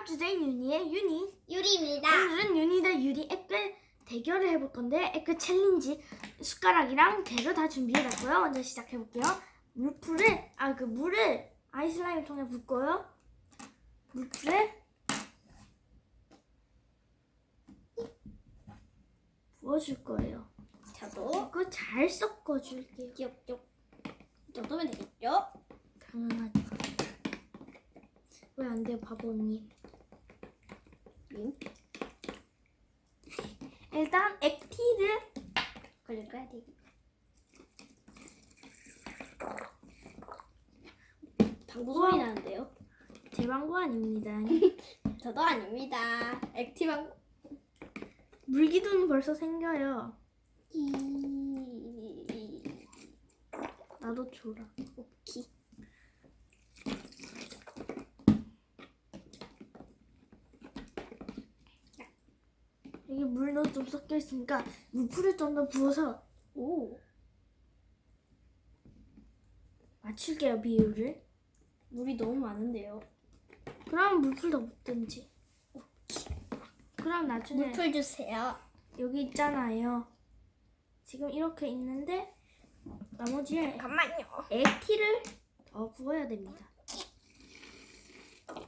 다음 주제 윤희의 윤희. 유리입니다. 오늘은 윤희 대 유리 에크 대결을 해볼 건데 에크 챌린지 숟가락이랑 재료 다 준비해놨고요. 먼저 시작해볼게요. 물풀을 아 그 물을 아이슬라임 통에 붓고요. 물풀에 부어줄 거예요. 저도 그거 잘 섞어줄게요. 겹겹 이 정도면 되겠죠? 당연하죠. 왜 안 돼요, 바보 언니? 음. 일단 액티를 걸릴 거야 되게. 방구 소리. 나는데요? 제 방구 아닙니다. 저도 아닙니다. 액티방 물기둥이 벌써 생겨요. 이 나도 줘라. 여기 물도 좀 섞여 있으니까 물풀을 좀 더 부어서 오 맞출게요 비율을. 물이 너무 많은데요. 그럼 물풀 더 붓든지. 그럼 나중에 물풀 주세요. 여기 있잖아요. 지금 이렇게 있는데 나머지에 잠깐만요. 액티를 더 부어야 됩니다.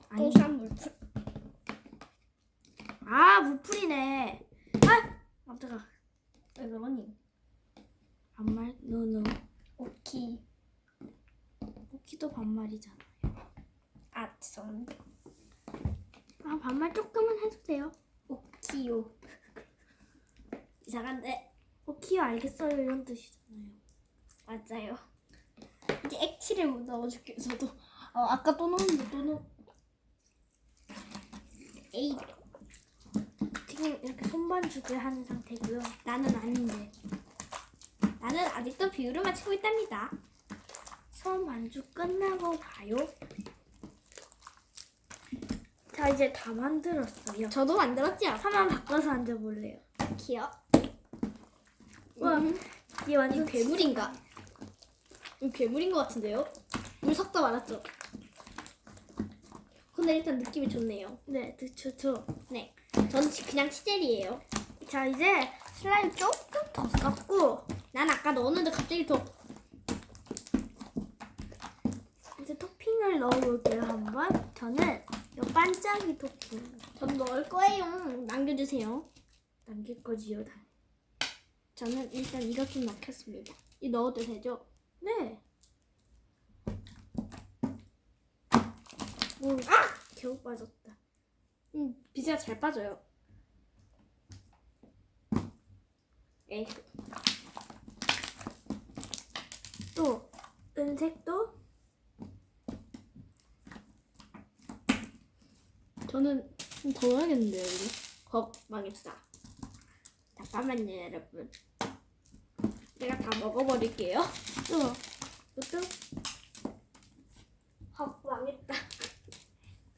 아니, 동산 물풀. 아 물풀이네. 아, 깜짝아. 왜 그러니? 반말, 노노. 오키. 쿠키도 반말이잖아. 아 죄송합니다. 아 반말 조금은 해도 돼요. 오키요. 이상한데 오키요 알겠어요 이런 뜻이잖아요. 맞아요. 이제 액티를 넣어줄게요. 저도 어, 아까 또 넣었는데 또 넣. 에이 지금 이렇게 손반죽을 하는 상태고요. 나는 아닌데. 나는 아직도 비율을 맞추고 있답니다. 손반죽 끝나고 봐요. 자 이제 다 만들었어요. 저도 만들었죠. 하나만 바꿔서 앉아볼래요. 귀여. 와, 음, 이게 완전 괴물인가? 이거 괴물인 것 같은데요? 물 섞다 말았죠. 근데 일단 느낌이 좋네요. 네, 좋죠. 네, 저는 지- 그냥 치젤이에요. 자 이제 슬라임 조금 더 섞고 난 아까 넣었는데 갑자기 더 이제 토핑을 넣어볼게요 한번. 저는 이 반짝이 토핑 저도 넣을 거예요. 남겨주세요. 남길 거지요. 다. 저는 일단 이것 좀 넣겠습니다. 이 넣어도 되죠? 네. 오, 아! 겨우 빠졌다. 음, 비즈가 잘 빠져요. 에이, 또 은색도 저는 좀더 넣어야겠는데요, 이거? 겁, 망했다. 잠깐만요, 여러분. 제가 다 먹어버릴게요. 또 이것도 겁, 망했다.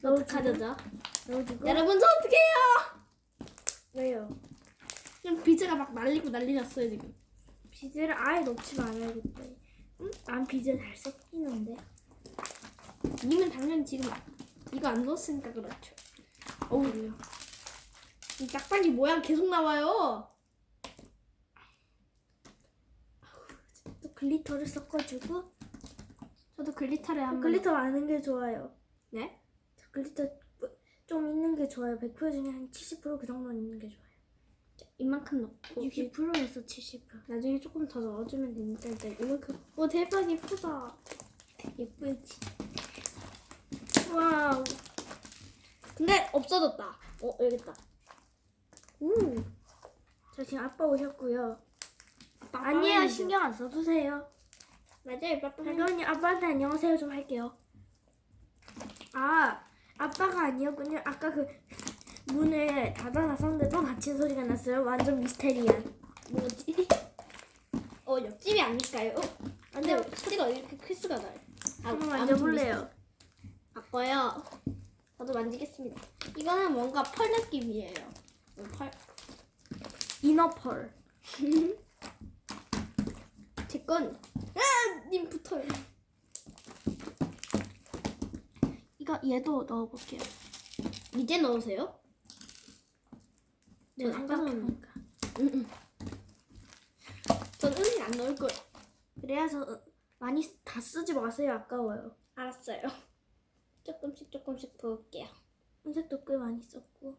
어떡하죠? 넣어주고 여러분, 저 어떡해요? 왜요? 지금 비즈가 막 날리고 난리 났어요, 지금. 비즈를 아예 넣지 말아야겠다. 응? 난 비즈 잘 섞이는데. 님은 당연히 지금 이거 안 넣었으니까 그렇죠. 어우, 이 짝짝이 모양 계속 나와요. 또 글리터를 섞어주고 저도 글리터를 한 번. 글리터 많은 게 좋아요. 네? 자, 글리터 좀 있는 게 좋아요. 100% 중에 한 70%그 정도는 있는 게 좋아요. 이만큼 넣고 60%에서 70%. 나중에 조금 더 넣어주면 되니까 일단 이만큼. 오 대박 예쁘다. 예쁘지? 와우. 근데 없어졌다. 어 여기 있다. 오. 자, 지금 아빠 오셨고요. 아빠 아니에요. 신경 안 써주세요. 맞아요. 빠빠. 잠깐만요. 아빠한테 안녕하세요 좀 할게요. 아, 아빠가 아니었군요. 아까 그 문을 닫아놨었는데 또 닫힌 소리가 났어요. 완전 미스테리한. 뭐지? 어 옆집이 아닐까요? 아, 근데 소리가 왜 이렇게 클 수가 나요? 아, 한번 만져볼래요. 바꿔요. 저도 만지겠습니다. 이거는 뭔가 펄 느낌이에요. 어, 펄. 이너 펄. 제건 아, 님 붙어요. 이거 얘도 넣어볼게요. 이제 넣으세요. 네, 생각해보니까. 응, 응. 전 은행 안 넣을 거예요. 그래서 어, 많이 쓰- 다 쓰지 마세요. 아까워요. 알았어요. 조금씩 조금씩 부을게요. 혼색도 꽤 많이 썼고.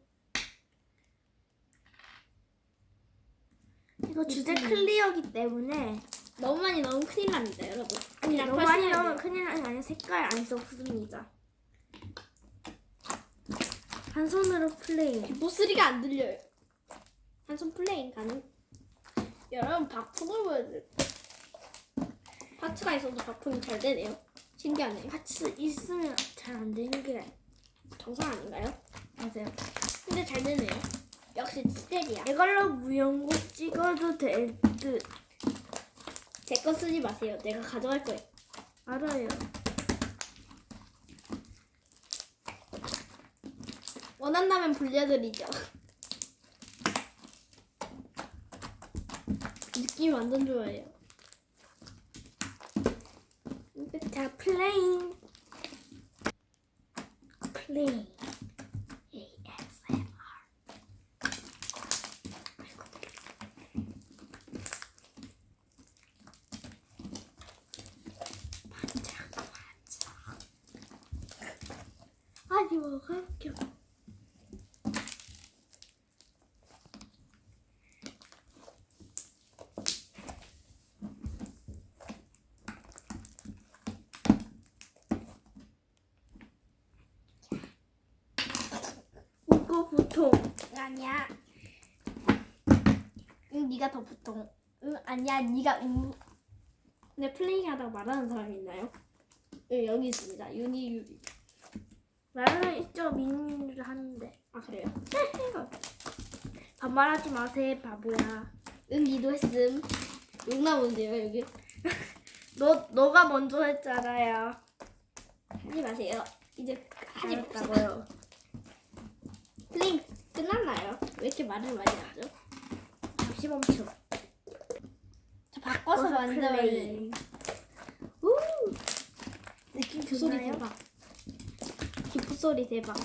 이거 주제 음. 클리어기 때문에 너무 많이 넣으면 큰일 납니다, 여러분. 아니 너무 많이 넣으면. 큰일 나는 게 아니라 색깔 안 섞습니다. 한 손으로 플레이. 보스리가 안 들려요. 한 손 플레잉 가능. 여러분 바풍을 보여줄. 파츠가 있어도 바풍이 잘 되네요. 신기하네요. 파츠 있으면 잘 안 되는 게 정상 아닌가요? 맞아요. 근데 잘 되네요. 역시 스테리야. 이걸로 무용고 찍어도 될 듯. 제 거 쓰지 마세요. 내가 가져갈 거예요. 알아요. 원한다면 불려드리죠. 느낌이 완전 좋아요. 자, 플레잉. 플레잉. ASMR. 뭐가 웃겨. 이거 보통. 아니야. 응, 네가 더 보통. 응, 아니야, 네가 응. 근데 플레잉하다가 말하는 사람이 있나요? 응, 여기 있습니다. 유니 유리. 말은 있죠, 민민을 하는데. 아 그래요? 반말하지 마세요, 바보야. 응, 니도 했음. 욕 나오는데요, 여기. 너, 너가 먼저 했잖아요. 하지 마세요. 이제 하지. 알았다고요. 끝났나요? 왜 이렇게 말을 많이 하죠? 잠시 멈춰. 저 바꿔서 만들어요. 플레이. 우! 느낌 그 소리 좋나요? 대박. 기프 소리 대박.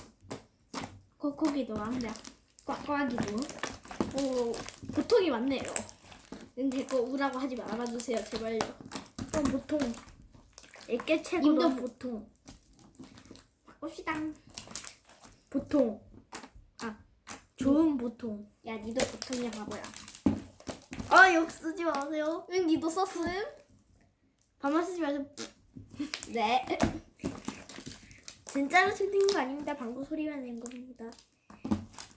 코코기도 한다. 꽉꽉이도. 오, 보통이 많네요. 근데 그거 우라고 하지 말아주세요, 제발요. 어, 보통. 애깨 님도 채고도 보통. 봅시다. 보통. 아, 좋은 보통. 야, 니도 보통이야, 바보야. 아, 욕 쓰지 마세요. 응, 니도 썼음? 반말 쓰지 마세요. 네. 진짜로 틀린 거 아닙니다. 방구 소리만 낸 겁니다.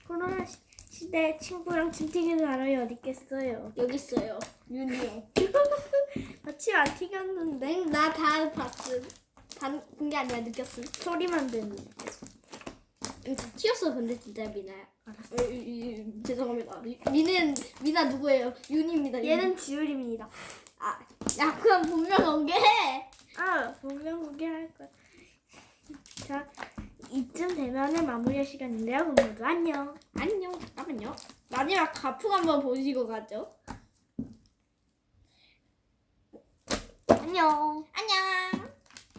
코로나 시, 시대 친구랑 침튀기는 알아요. 어디 있겠어요. 여기 있어요. 윤이요. 마침 안 튀겼는데 응, 나다 봤음. 본게 아니라 느꼈음. 소리만 듣는데. 응, 다 튀었어, 근데 진짜 미나야. 알았어. 어, 이- 이- 죄송합니다. 미- 미는 미나 누구예요? 윤입니다. 윤. 얘는 지율입니다. 아, 야 그럼 분명 공개해. 아, 분명 공개할 거야. 자, 이쯤 되면은 마무리할 시간인데요. 그럼 모두 안녕. 안녕. 잠깐만요. 마지막 가풍 한번 보시고 가죠.